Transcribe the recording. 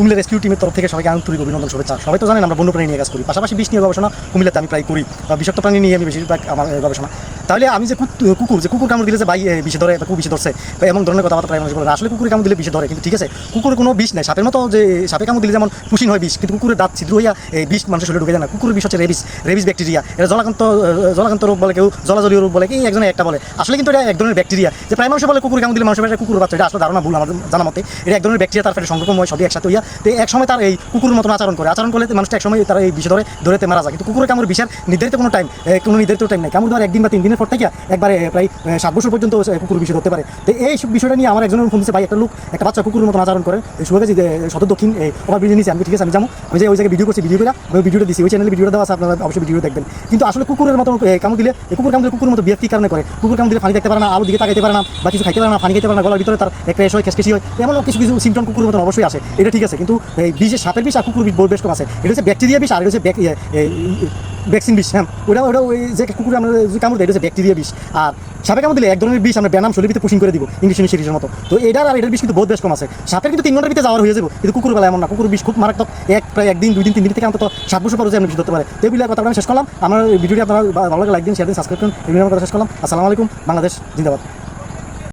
Comilla rescue টিমের তরফ থেকে সবাইকে আন্তরিক অভিনন্দন, শুভেচ্ছা। সবাই তো জানেন আমরা বন্যপ্রাণী নিয়ে কাজ করি। পাশাপাশি বিষ নিয়ে গবেষণা কুমিল্লাতে আমি প্রায় করি। বিষাক্ত প্রাণী নিয়ে আমি বেশিরভাগ আমার গবেষণা। তাহলে আমি যে কুকুর যে কুকুর কামড় দিলে যে ভাই বিষে ধরে বা কুকুর বিষে ধরছে এমন ধরনের কথাবার্তা প্রায় মানুষ আসলে কুকুর কামড় দিলে বিষে ধরে, কিন্তু ঠিক আছে, কুকুরের কোনো বিষ নাই। সাপের মতো যে, সাপে কামড় দিলে যেমন পুষিন হয় বিষ, কিন্তু কুকুরের দাঁত ছিদ্র হইয়া এই বিষ মানুষের শরীরে ঢুকে যায় না। কুকুরের বিষ হচ্ছে রেবিস রেবিস ব্যাকটেরিয়া। এটা জলাকান্ত জলাকান্ত রোগ বলে কেউ, জলাজলীয় রোগ বলে কি একজনে একটা বলে। আসলে কিন্তু এটা এক ধরনের ব্যাকটেরিয়া, যে প্রায় মানুষ বলে কুকুর কামড় দিলে মানুষের কুকুর বাচ্চা, এটা আসলে ধারণা ভুল আমাদের জানা মতে। এটা এক ধরনের ব্যাকটেরিয়া, তার পেটে সংক্রমণ হয়, সবই একসাথে হইয়া। তো এক সময় তার এই কুকুরের মতন আচরণ করে। আচরণ করলে মানুষটা এক সময় তার এই বিষ ধরে, ধরেতে মারা যায়। কিন্তু কুকুরের কামড় বিষের নির্ধারিত কোনো টাইম কোনো নির্ধারিত টাইম নেই। কামড় দেওয়ার একদিন বা তিন দিনের পর থেকে একবারে প্রায় সাত বছর পর্যন্ত কুকুর বিষয় ধরতে পারে। তো এই বিষয়টা নিয়ে আমার একজন ফোন দিচ্ছে ভাই একটা লোক একটা বাচ্চা কুকুরের মতো আচরণ করে। শুভেচ্ছি যে সদর দক্ষিণ ওভার ব্রিজে নিয়েছি আমি ঠিক আছে আমি যাব। আমি যে ওই জায়গায় ভিডিও করছি ভিডিও করে আমি ভিডিওটা দিচ্ছি ওই চ্যানেলে ভিডিওটা দেওয়া আছে আপনারা অবশ্যই ভিডিও দেখবেন। কিন্তু আসলে কুকুরের মতো এ, কামড় দিলে কুকুর কামড় দিলে কুকুরের মতো ব্যক্তি কারণে করে? কুকুর কামড় দিলে পানি দেখতে পারে না আলু দিকে তাকাইতে পারে না বা কিছু খাইতে পারে না পানি খেতে পারে না গলার ভিতরে তার এসে হয় খেসখেসি হয় এমন কিছু কিছু সিমটম কুকুরের মতো অবশ্যই আসে। এটা ঠিক আছে কিন্তু এই বিষের সাপের বিষ আর কুকুর বিষ বেশ কম আছে। এটা হচ্ছে ব্যাকটেরিয়া বিষ আর এটা হচ্ছে ভ্যাকসিন বিষ হ্যাঁ। ওটা ওটা ওই যে কুকুর আমরা যে কামড় দেয় ব্যাকটেরিয়া বিষ। আর সাপে কামড় দিলে এক ধরনের বিষ আমরা ব্যানাম শরীর পুষিং করে দিব ইংলিশ সিরিজের মতো। তো এটার আর এটার বিষ কিন্তু বহুত বেশ কম আছে। সাপের কিন্তু তিন ঘণ্টার ভিতরে যাওয়ার হয়ে যাবে। কিন্তু কুকুর বেলা এমন না। কুকুর বিষ খুব মারাত্মক। এক প্রায় একদিন, দুই দিন, তিন দিন থেকে অন্তত সাত বছর পরে আমি বিষ ধরতে পারে। তো এই কথা আমি শেষ করলাম। আমার ভিডিওটি আপনারা ভালো লাগে লাইক দিন শেয়ার দিন সাবস্ক্রাইব করুন। এই ভিডিওর কথা শেষ করলাম। আসসালামু আলাইকুম। বাংলাদেশ, জিন্দাবাদ।